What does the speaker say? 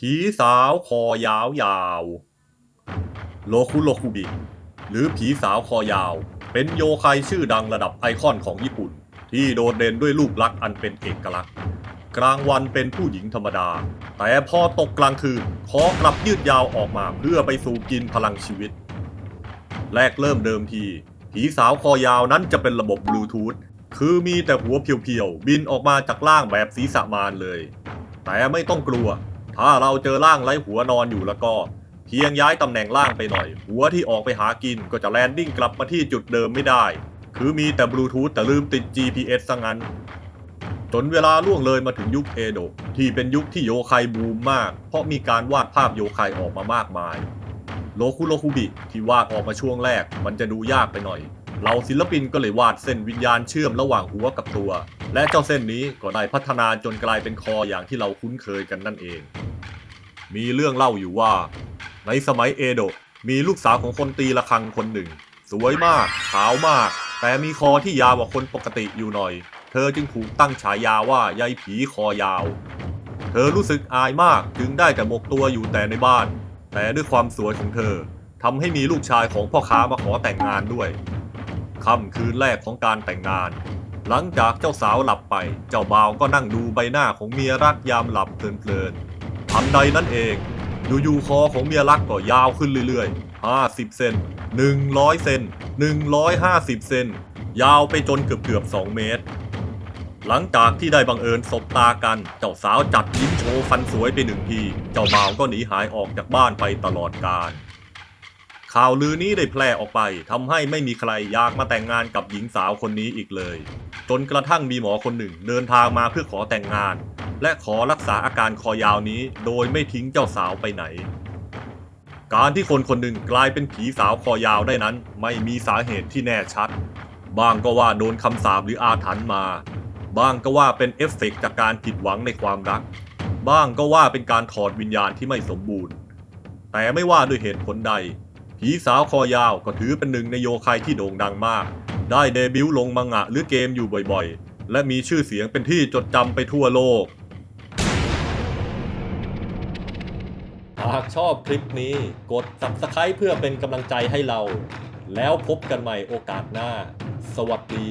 ผีสาวคอยาวยาวโลคุโลคุบิ หรือผีสาวคอยาว เป็นโยไคชื่อดังระดับไอคอนของญี่ปุ่น ที่โดดเด่นด้วยรูปลักษณ์อันเป็นเอกลักษณ์ กลางวันเป็นผู้หญิงธรรมดา แต่พอตกกลางคืนคอกลับยืดยาวออกมาเพื่อไปสู่กินพลังชีวิต แรกเริ่มเดิมที ผีสาวคอยาวนั้นจะเป็นระบบบลูทูธคือมีแต่หัวเพียวๆบินออกมาจากล่างแบบศีรษะมารเลย แต่ไม่ต้องกลัว ถ้าเราเจอร่างไร้หัวนอนอยู่แล้วก็ เพียงย้ายตำแหน่งล่างไปหน่อย หัวที่ออกไปหากินก็จะแลนดิ้งกลับมาที่จุดเดิมไม่ได้ คือมีแต่บลูทูธแต่ลืมติด GPS ซะงั้น จนเวลาล่วงเลยมาถึงยุคเอโดะที่เป็นยุคที่โยไคบูมมาก เพราะมีการวาดภาพโยไคออกมามากมายโลคุโลคุบิที่วาดออกมาช่วงแรก มันจะดูยากไปหน่อย เราศิลปินก็เลยวาดเส้นวิญญาณเชื่อมระหว่างหัวกับตัว และเจ้าเส้นนี้ก็ได้พัฒนาจนกลายเป็นคออย่างที่เราคุ้นเคยกันนั่นเอง มีเรื่องเล่าอยู่ว่า ในสมัยเอโดะมีลูกสาวของคนตีละครังคนหนึ่ง สวยมาก ขาวมาก แต่มีคอที่ยาวกว่าคนปกติอยู่หน่อย เธอจึงถูกตั้งฉายาว่ายายผีคอยาว เธอรู้สึกอายมากจึงได้แต่หมกตัวอยู่แต่ในบ้าน แต่ด้วยความสวยของเธอทำให้มีลูกชายของพ่อค้ามาขอแต่งงานด้วยค่ำคืนแรกของการแต่งงาน หลังจากเจ้าสาวหลับไป เจ้าบ่าวก็นั่งดูใบหน้าของเมียรักยามหลับเพลินๆ ทันใดนั้นเอง อยู่ๆคอของเมียรักก็ยาวขึ้นเรื่อยๆ 50 เซน 100 เซน 150 เซน ยาวไปจนเกือบๆ2เมตร หลังจากที่ได้บังเอิญสบตากัน เจ้าสาวจัดยิ้มโชว์ฟันสวยไปหนึ่งที เจ้าบ่าวก็หนีหายออกจากบ้านไปตลอดกาลข่าวลือนี้ได้แพร่ออกไปทำให้ไม่มีใครอยากมาแต่งงานกับหญิงสาวคนนี้อีกเลย จนกระทั่งมีหมอคนหนึ่งเดินทางมาเพื่อขอแต่งงาน และขอรักษาอาการคอยาวนี้โดยไม่ทิ้งเจ้าสาวไปไหน การที่คนคนหนึ่งกลายเป็นผีสาวคอยาวได้นั้น ไม่มีสาเหตุที่แน่ชัด บางก็ว่าโดนคำสาปหรืออาถรรพ์มา บางก็ว่าเป็นเอฟเฟกต์จากการผิดหวังในความรัก บ้างก็ว่าเป็นการถอดวิญญาณที่ไม่สมบูรณ์ แต่ไม่ว่าด้วยเหตุผลใด ผีสาวคอยาวก็ถือเป็นหนึ่งในโยคายที่โด่งดังมาก ได้เดบิวต์ลงมังงะหรือเกมอยู่บ่อยๆและมีชื่อเสียงเป็นที่จดจำไปทั่วโลก หากชอบคลิปนี้กด subscribe เพื่อเป็นกำลังใจให้เรา แล้วพบกันใหม่โอกาสหน้า สวัสดี